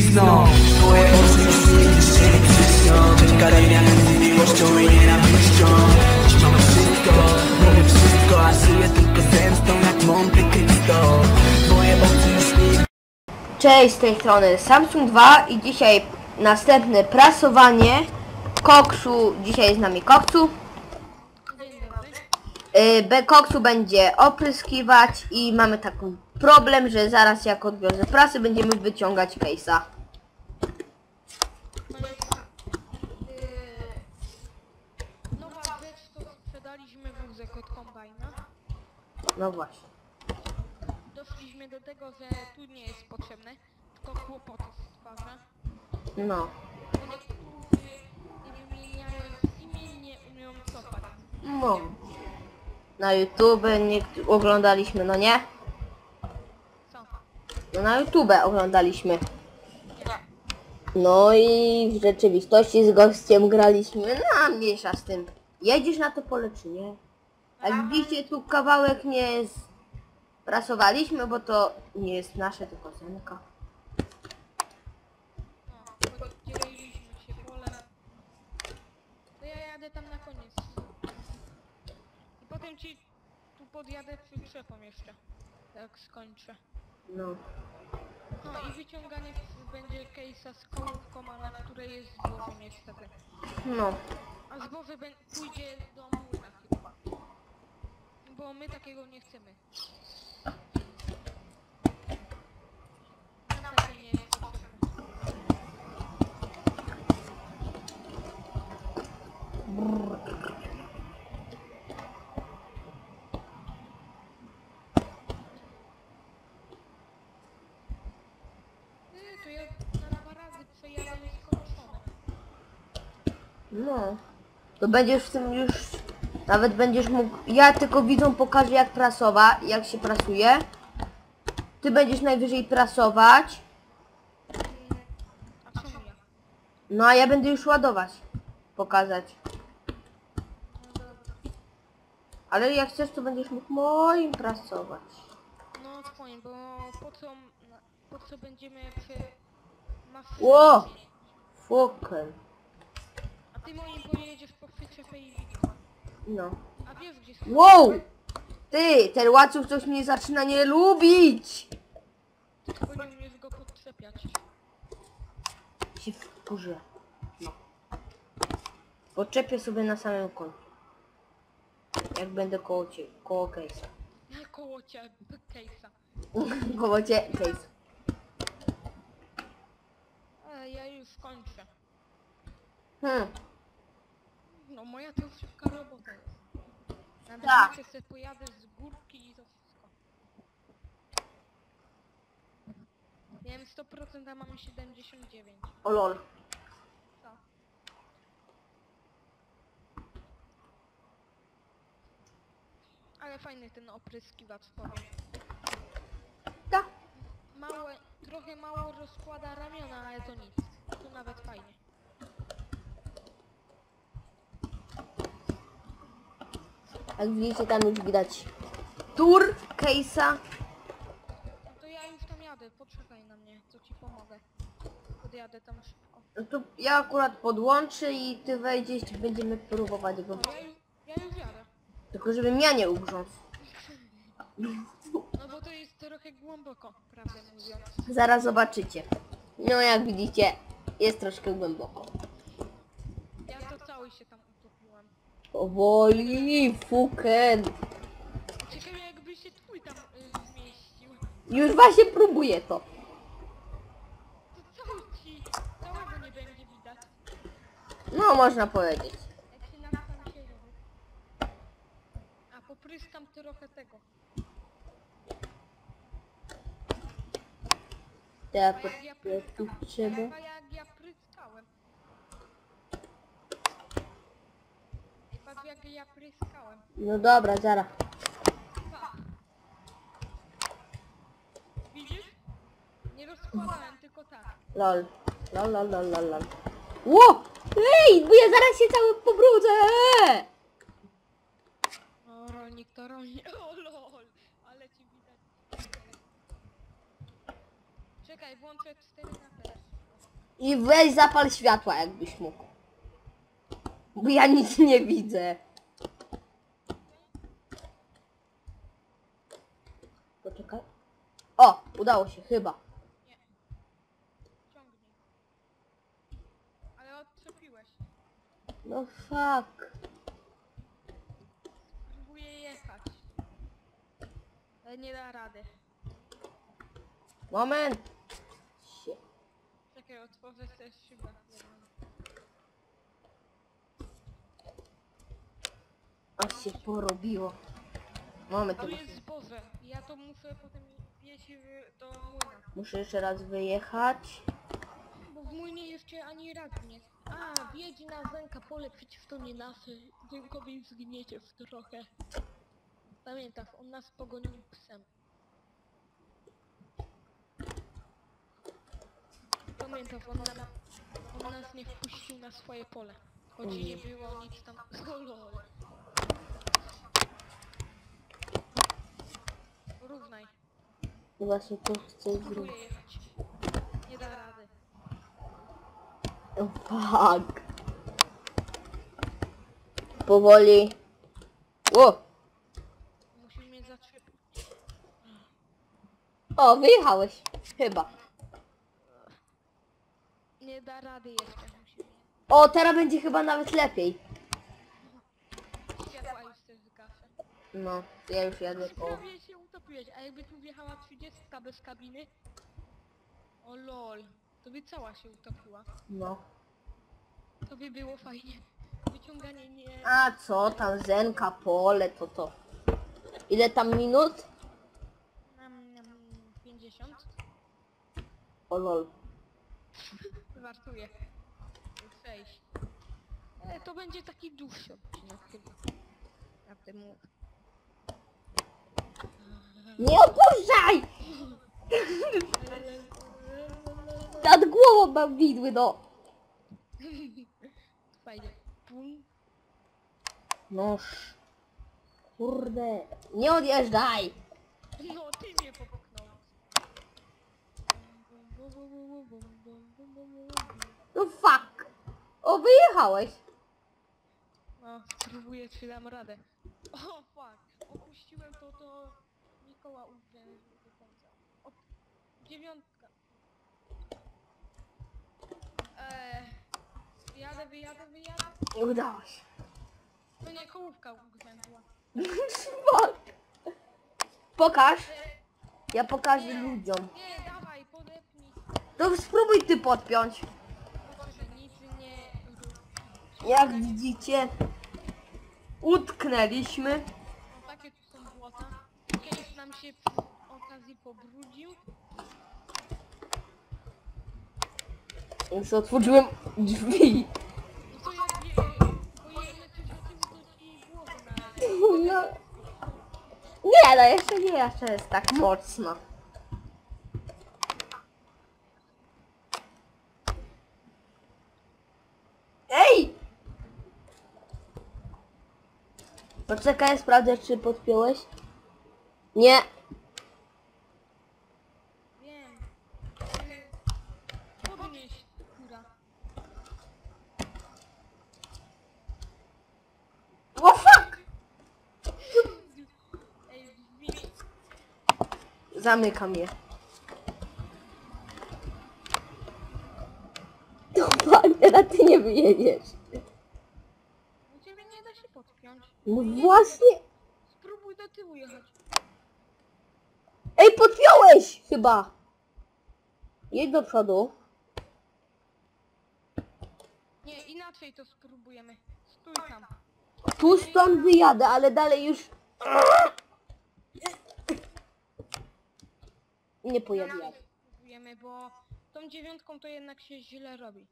Twoje oczy nigdy się nie przyśnią między miłością i nienawiścią wszystko, mogę wszystko A żyję tylko zemstą jak Monte Cristo Twoje oczy już nigdy Cześć, z tej strony Samsung 2 i dzisiaj następne prasowanie koksu. Dzisiaj z nami koksu. Yy, Be koksu będzie opryskiwać i mamy taki problem, że zaraz jak odwiozę prasy będziemy wyciągać case'a. Nowa rzecz to sprzedaliśmy wózek od kombajna. No właśnie. Doszliśmy do tego, że tu nie jest potrzebne, tylko kłopoty stwarza. No. Bo niektórzy nie wymieniają imię, nie umieją cofać. No. Na YouTube oglądaliśmy, no nie? No na YouTube oglądaliśmy. No i w rzeczywistości z gościem graliśmy. No, mniejsza z tym. Jedziesz na to pole czy nie? Jak widzicie, tu kawałek nie jest... Prasowaliśmy, bo to nie jest nasze, tylko Zenka. No, podzieliliśmy się polem. To ja jadę tam na koniec. I potem ci tu podjadę przyczepą jeszcze. Jak skończę. No. No i wyciąganie będzie case'a z kołówką, na której jest zboże niestety. No. A zboże bę- pójdzie do młyna chyba. Bo my takiego nie chcemy. Nam takie nie jest potrzebne. Ty, to ja na dwa razy przejadę nieskończone. No. To będziesz w tym już... Nawet będziesz mógł... Ja tylko widzą pokażę jak prasowa, jak się prasuje. Ty będziesz najwyżej prasować. No a ja będę już ładować. Pokazać. No dobra. Ale jak chcesz, to będziesz mógł moim prasować. No twoim, bo po co, po co będziemy przy... Ło! Fucken. Ty moim pojedziesz po i widmo. No. A wiesz gdzie jest... Wow! Ty, ten łaców coś mnie zaczyna nie lubić! Tylko nie umiesz go podczepiać. Się wkurzę. No. Podczepię sobie na samym końcu. Jak będę koło cię, koło case'a. Nie koło cię, case'a. koło cię, case. Ale ja już kończę. Hmm. No moja to już szybka robota jest. Na Tak. dwójce sobie pojadę z górki i to wszystko. Miałem 100%, a mamy 79. O lol. Co? Ale fajny ten opryskiwacz powiem. Tak. Małe, trochę mało rozkłada ramiona, ale to nic. To nawet fajnie. Jak widzicie, tam już widać tur case'a. No to ja już tam jadę, poczekaj na mnie, to ci pomogę. Podjadę tam szybko. No to ja akurat podłączę i ty wejdziesz i będziemy próbować go. No ja już, ja już jadę. Tylko żebym ja nie ugrzązł. No bo to jest trochę głęboko, prawdę mówiąc. Zaraz zobaczycie. No jak widzicie, jest troszkę głęboko. Ja to cały się tam utopiłem. Powoli, fuken. Ciekawe jakby się twój tam y, zmieścił. Już właśnie próbuję to. To cały ci, całego nie będzie widać. No można powiedzieć. Jak się nam tam. A popryskam trochę tego. Ja A jak ja tu pryskam. trzeba. Ja pryskałem. Jak ja pryskałem. No dobra, zaraz. Pa. Widzisz? Nie rozkładałem, tylko tak. Lol. Lol, lol, lol, lol, lol. Ło! Ej, bo ja zaraz się cały pobrudzę! O, rolnik to rolnik. O lol, ale ci widać. Czekaj, włączę 4 na też. I weź zapal światła, jakbyś mógł. Bo ja nic nie widzę. Poczekaj. O, udało się, chyba. Ciągnij. Ale odczepiłeś. No fuck. Próbuję jechać. Ale nie da rady. Moment. Sie. Czekaj, otworzę też szybę. Aż się porobiło. Moment, Tam to jest zboże. Ja to muszę potem wieść w- do młyna. muszę jeszcze raz wyjechać. Bo w młynie jeszcze ani razu nie. A, wjedź na Zenka pole, przecież to nie nasze. Zenkowi zgniecie w trochę. Pamiętasz, on nas pogonił psem. Pamiętasz, on, nam, on nas nie wpuścił na swoje pole. Choć nie było nic tam. Lol. Równaj. Właśnie to chcę zrobić. Próbuję jechać. Nie da rady. Oh, fuck. Powoli. O! Musi mnie zaczepić. O, wyjechałeś. Chyba. Nie da rady jeszcze. O, teraz będzie chyba nawet lepiej. Światła już też zgaszę. No, ja już jadę po... Prawie się utopiłeś, a jakby tu wjechała 30 bez kabiny? O lol. To by cała się utopiła. No. To by było fajnie. Wyciąganie nie... A co tam, Zenka, pole, to to. Ile tam minut? Nam, nam 50. O lol. Wartuje. 6. E, to będzie taki dłuższy odcinek chyba. Ja temu... Nie opuszczaj! Nad głową mam widły, no. Fajnie. Pum. Noż. Kurde. Nie odjeżdżaj. No, ty mnie popchnąłeś. No fuck. O, wyjechałeś. No, spróbuję czy dam radę. O, fuck. Opuściłem to, to Nikoła uwężył do końca. O, dziewiątka. Eee, jadę, wyjadę, wyjadę. Nie udało się. To nie kołówka uwęzła. Fuck. Pokaż. Ja pokażę ludziom. Nie, dawaj, podepnij. To spróbuj ty podpiąć. Proszę, nic nie rób. Jak widzicie, utknęliśmy. No, takie tu są błota. Kiedyś nam się przy okazji pobrudził. Już otworzyłem drzwi. No to jak to ci na... No. Nie, no jeszcze nie, jeszcze jest tak mocno. Ej! Poczekaj, sprawdzę czy podpiąłeś. Nie. Wiem. Podnieś, kura. O fuck! Ej, drzwi. Zamykam je. Dobra, teraz ty nie wyjedziesz. U ciebie nie da się podpiąć. No właśnie. Spróbuj do tyłu jechać. Ej, podpiąłeś chyba. Jedź do przodu. Nie, inaczej to spróbujemy. Stój tam. Tu stąd wyjadę, ale dalej już... Nie pojadę. Spróbujemy, bo tą dziewiątką to jednak się źle robi.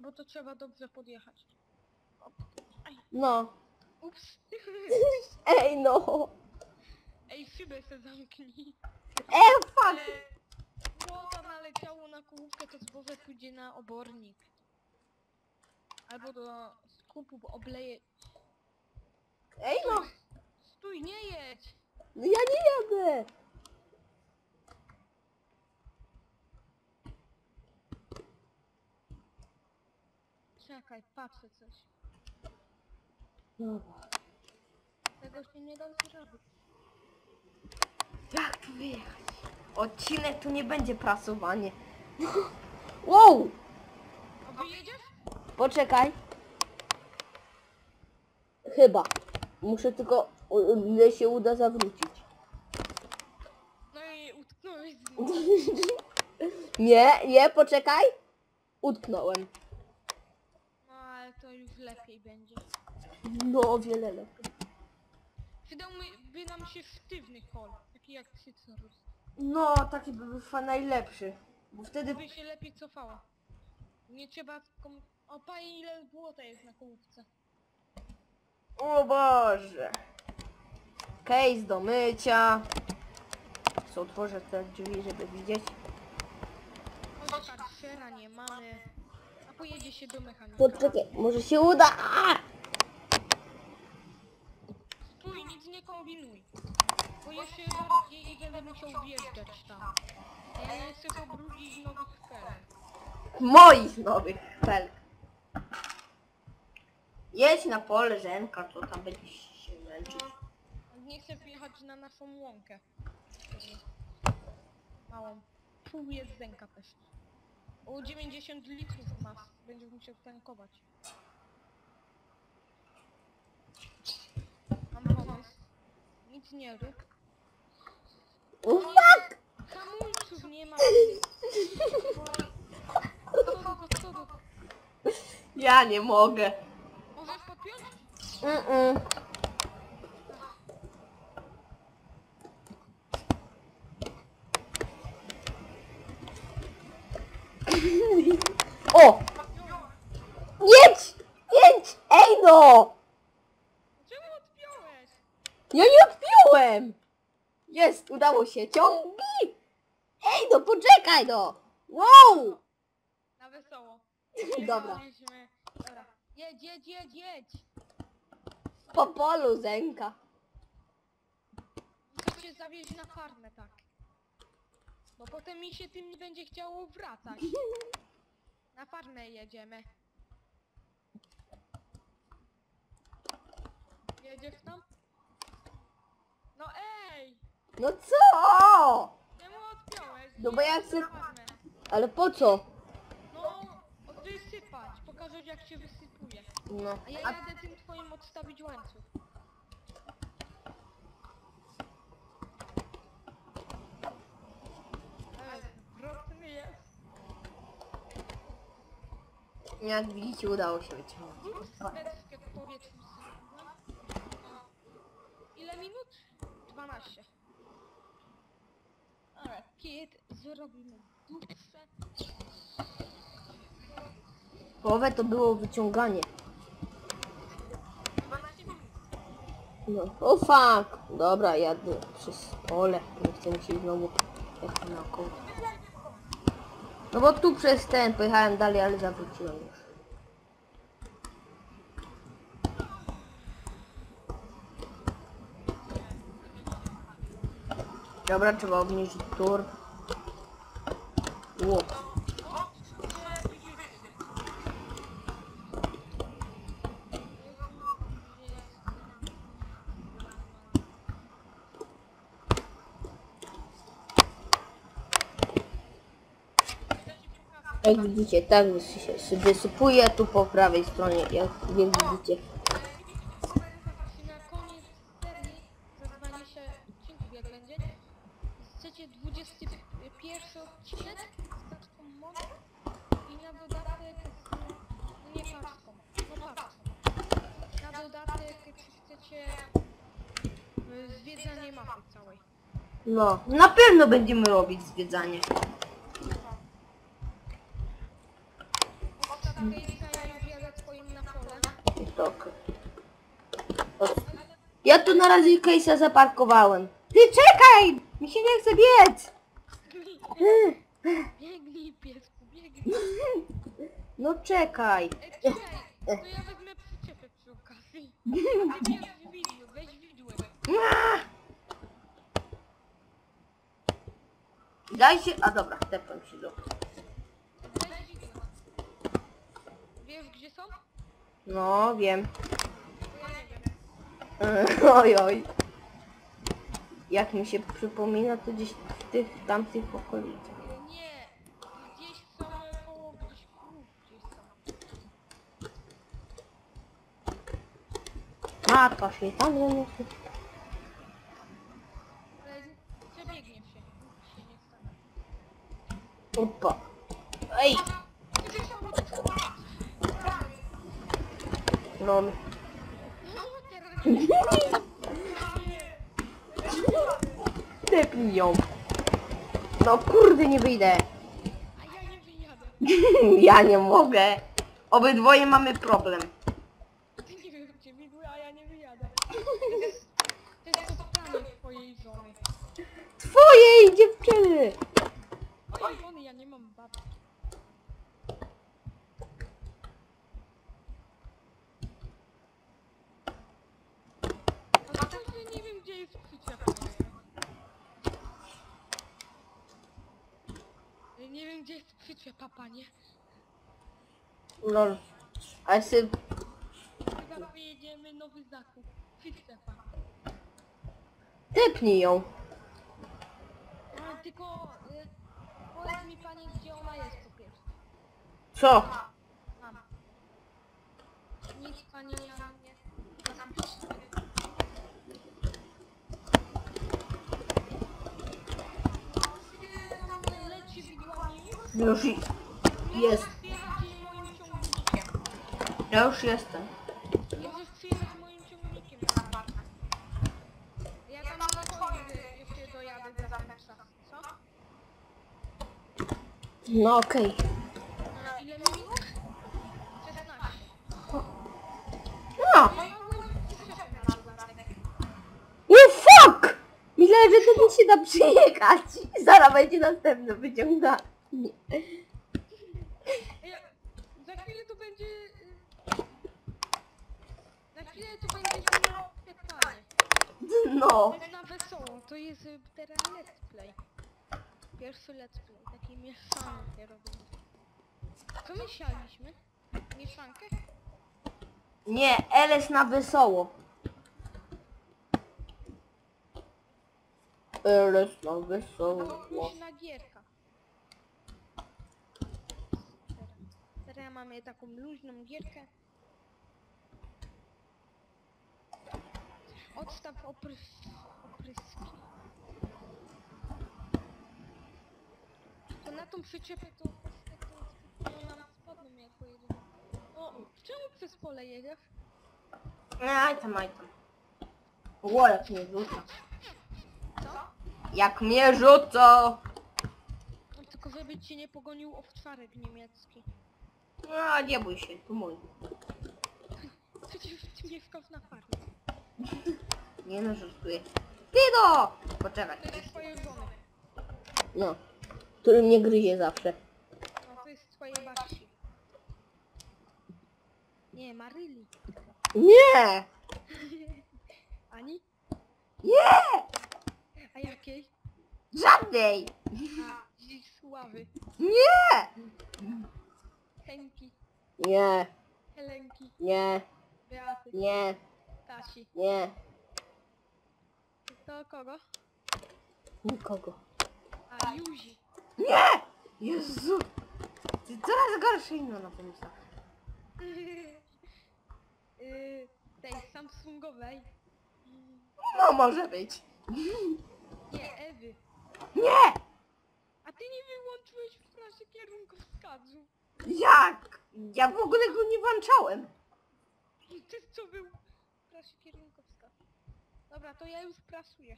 Bo to trzeba dobrze podjechać. No. ups. Ej, no. Ej, szybę se zamknij. Ej, fuck! Błoto naleciało na kółkę, to zboże pójdzie na obornik. Albo do skupu bo obleje... Ej no! Stój, nie jedź! No ja nie jadę! Czekaj, patrzę coś. Dobra. Tego się nie da zrobić. Wyjechać? Odcinek tu nie będzie prasowanie. Wow! A wyjedziesz? Poczekaj. Chyba. Muszę tylko, o ile się uda zawrócić. No i utknąłeś znowu. Nie, nie, poczekaj. Utknąłem. No ale to już lepiej będzie. No, o wiele lepiej. Przydałby by nam się sztywny kol, taki jak Cycerus. No, taki by był fa- najlepszy. Bo wtedy... By się lepiej cofała. Nie trzeba... Kom... O, panie ile błota jest na kołówce. O Boże. Case do mycia. Co otworzę te drzwi, żeby widzieć. Chodź karszera nie mamy. A pojedzie się do mechanika. Poczekaj, może się uda. A! Stój, nic nie kombinuj. Bo jeszcze bardziej i będę musiał wjeżdżać tam. Ja nie chcę pobrudzić nowych felek. Moich nowych felg. Jedź na pole Zenka, to tam będziesz się męczyć. Nie chcę wjechać na naszą łąkę. Małą. Pół jest zęka też. O 90 litrów masz. Będziesz musiał tankować. Mam pomysł. Nic nie rób. O fuck! Hamulców nie ma. Ja nie mogę. Możesz podpiąć? Mm-mm. O! Jedź! Jedź! Ej no! Czemu odpiąłeś? Ja nie odpiąłem! Jest, udało się. Ciągnij! Ej no, poczekaj no! Wow! Na wesoło. Dobra. Jedź, jedź, jedź, jedź. Po polu Zenka. Muszę cię zawieźć na farmę, tak. Bo potem mi się tym nie będzie chciało wracać. Na farmę jedziemy. Jedziesz tam? No ej! No co? Czemu odpiąłeś? No bo ja chcę-. Ale po co? No, wysypać. Pokażę jak się wysypuje. No. A ja A jadę tym twoim odstawić łańcuch. Ej, Prostny jest. jak widzicie udało się wyciągnąć. Deskę w powietrzu. Ile minut? 12. Kiedy zrobimy dłuższe? Połowę to było wyciąganie. 12 minut. No. O fuck! Dobra, jadę przez pole. Nie chcę się znowu jechać naokoło. No bo tu przez ten pojechałem dalej, ale zawróciłem już. Dobra, trzeba obniżyć tur. Ło. Jak widzicie, tak wysypuje tu po prawej stronie, jak widzicie. Na koniec serii za 20 odcinków jak będzie chcecie 21 odcinek z paczką mod i na dodatek z, nie paczką, no paczką. Na dodatek czy chcecie y, zwiedzanie mapy całej. No, na pewno będziemy robić zwiedzanie. Ja już jadę twoim na pole. TikTok. O, Ja tu na razie Case'a zaparkowałem. Ty czekaj! Mi się nie chce biec! Biegnij piesku, biegnij. No czekaj. Czekaj, to ja wezmę przyczepę przy okazji. A widły, weź widły. Daj się... A dobra, tepam się do... Wiesz gdzie są? No, wiem. Bo ja nie wiem. Oj, oj. Jak mi się przypomina, to gdzieś w tych tamtych okolicach. Nie, gdzieś są koło gdzieś krów gdzieś są. Matka się tam zamiast... Ale przebiegnie się. Nic się nie stanie. Opa. Ej! No. No teraz Tepnij ją. No kurde, nie wyjdę. A ja nie wyjadę. ja nie mogę. Obydwoje mamy problem. Nie wiem a ja nie wyjadę. To to twojej żony. Twojej dziewczyny! Mojej ja nie mam bab. Ale też ja nie wiem gdzie jest. Ja nie wiem gdzie jest przyczepa, panie. Lol. Ale sy... Chyba pojedziemy nowy zakup. Tepnij ją. Ale tylko y, powiedz mi pani gdzie ona jest po pierwsze. Co? Mam. Nic pani nie. Już jest. Ja już jestem. Możesz przyjechać moim. Ja na. Co? No okej. Na ile minut? 16. No. Zaraz You fuck! Myślałem, że to mi się da przyjechać. Zaraz będzie następne wyciąganie. Ja, za chwilę to będzie... y, Za chwilę to będzie zmieniało pytanie. No. To jest na wesoło, to jest y, teraz let's play. Pierwszy let's play, taki mieszankę robimy. Co my sialiśmy? Mieszankę? Nie, LS na wesoło. LS na To wesoło. luźna gierka. Teraz, teraz mamy taką luźną gierkę. Odstaw oprys opryski. To na tą przyczepę to to nam spadną jak pojedziemy. O, czemu przez pole jedziesz? Aj tam, aj tam. Ło, jak mnie rzuca. Co? Jak mnie rzuca! No, tylko żeby cię nie pogonił owczarek niemiecki. No, nie bój się, tu mój. Ty mieszkasz na farmie. Nie no, żartuję. Kido! Poczekaj. To jest twoje żony. No. Który mnie gryzie zawsze. No to jest twoje babci. Nie, Maryli. Nie! Ani? Nie! A jakiej? Żadnej! A, Zisławy. Nie! Henki. Nie, Helenki. nie, Beaty. nie, Kasi. nie. To kogo? Nikogo. A, Juzi. Nie! Jezu! Ty coraz gorsze inno na pomysłach. yy, tej Samsungowej. No może być. Nie, Ewy. Nie! A ty nie wyłączyłeś w klasie kierunkowskazu. Jak? Ja w ogóle go nie włączałem. Ty co był w klasie kierunkowskaz? Dobra, to ja już prasuję.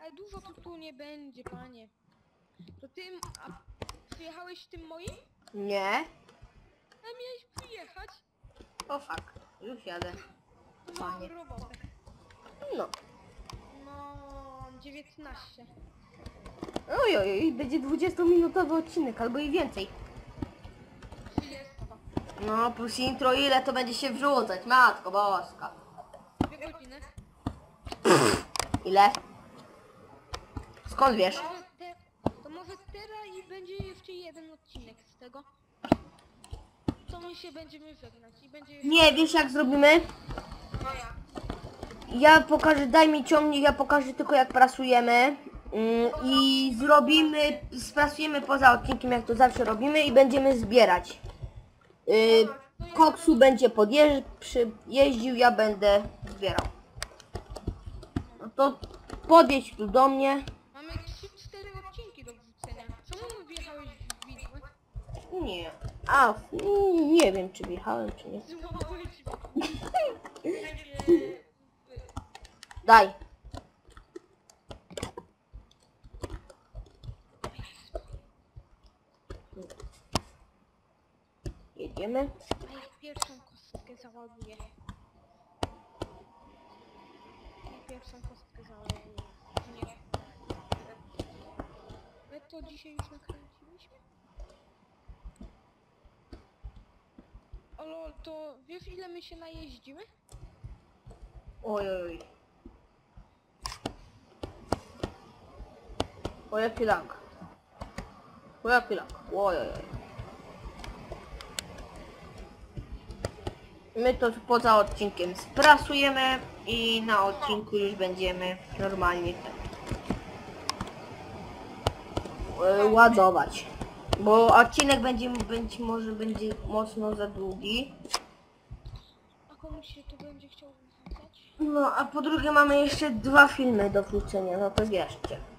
Ale dużo tu, tu nie będzie, panie. To tym, a przyjechałeś tym moim? Nie? A miałeś przyjechać? O fuck. Już jadę. To mam Panie. robotę. No. No, 19. Oj, oj, oj, będzie 20-minutowy odcinek, albo i więcej. 30. No, plus intro, ile to będzie się wrzucać? Matko boska. Dwie godziny. Ile? Skąd wiesz? To, te, to może teraz i będzie jeszcze jeden odcinek z tego. To my się będziemy żegnać i będzie. Nie, wiesz jak zrobimy? Ja pokażę, daj mi ciągnik, ja pokażę tylko jak prasujemy. Mm, I zrobimy, sprasujemy poza odcinkiem jak to zawsze robimy i będziemy zbierać. Y, koksu będzie podjeżdż, przy, jeździł, ja będę zbierał. No to podjedź tu do mnie. Mamy 3-4 odcinki do wrzucenia. Czemu wjechałeś w widły? Nie. A, nie wiem czy wjechałem czy nie. Złamałeś Daj. Jedziemy. Pierwszą kostkę załaduję. Pierwszą kostkę załaduję. Nie. My to dzisiaj już nakręciliśmy? O lol, to wiesz ile my się najeździmy? Oj, oj, oj. O jaki lag. O jaki lag. Oj, oj, oj. My to poza odcinkiem sprasujemy i na odcinku już będziemy normalnie ten, e, ładować. Bo odcinek będzie, być może będzie mocno za długi. A komuś się to będzie chciał wrzucać? No, a po drugie mamy jeszcze dwa filmy do wrzucenia, no to wierzcie.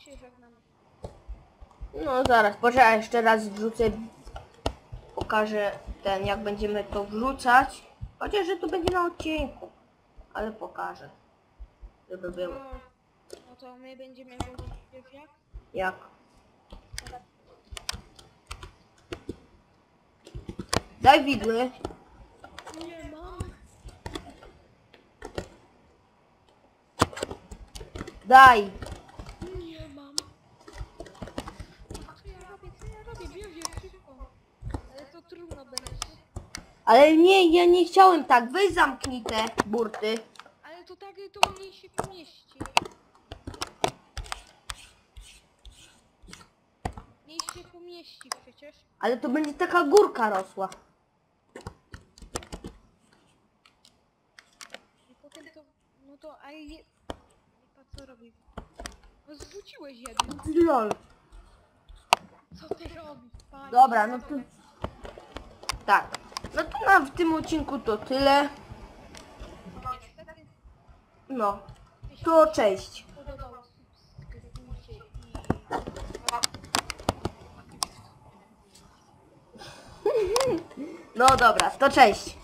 Się żegnamy. No zaraz, poczekaj, jeszcze raz wrzucę, pokażę ten, jak będziemy to wrzucać. Chociaż, że to będzie na odcinku, ale pokażę, żeby było. No, no to my będziemy robić wiesz jak? Jak? Daj widły. Nie mam. Daj. Nie mam. Co ja robię? Co ja robię? Bierze szybko. Ale to trudno będzie. Ale nie, ja nie chciałem tak. Weź zamknij te burty. Ale to tak to mniej się pomieści. Mniej się pomieści przecież. Ale to będzie taka górka rosła. I potem to... No to... A je... Pa co robi? No zrzuciłeś jeden. Lol. Co ty robisz? Panie? Dobra, no to... Tak. No to na w tym odcinku to tyle. No. To cześć. No dobra, to cześć.